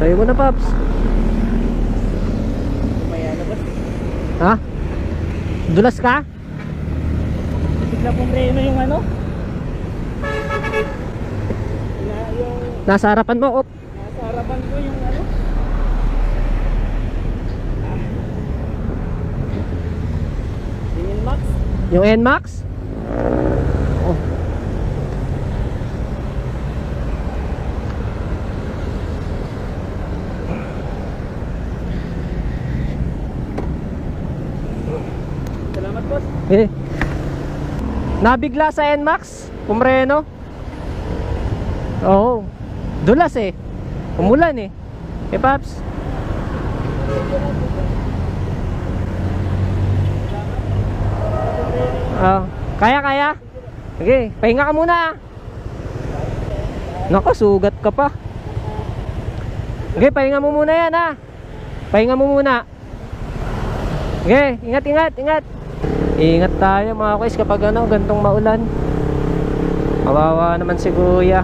ko na, Paps. May ano boss? Ha? Dulas ka? Bigla pong preno yung ano? Na, yung Nasa harapan mo, op. nasa harapan ko yung ano? Ah. Tingin Max? Yung NMAX? Eh. Nabigla sa NMAX? Pumreno? Oo. Dulas eh. Umulan eh. Eh, Paps. Ah, kaya kaya? Sige, pahinga ka muna. Nako, sugat ka pa. Sige, pahinga mo muna yan ha. Pahinga mo muna. Sige, ingat, ingat, ingat. Ingat tayo mga kuys kapag ano, gantong maulan. Kawawa naman si kuya.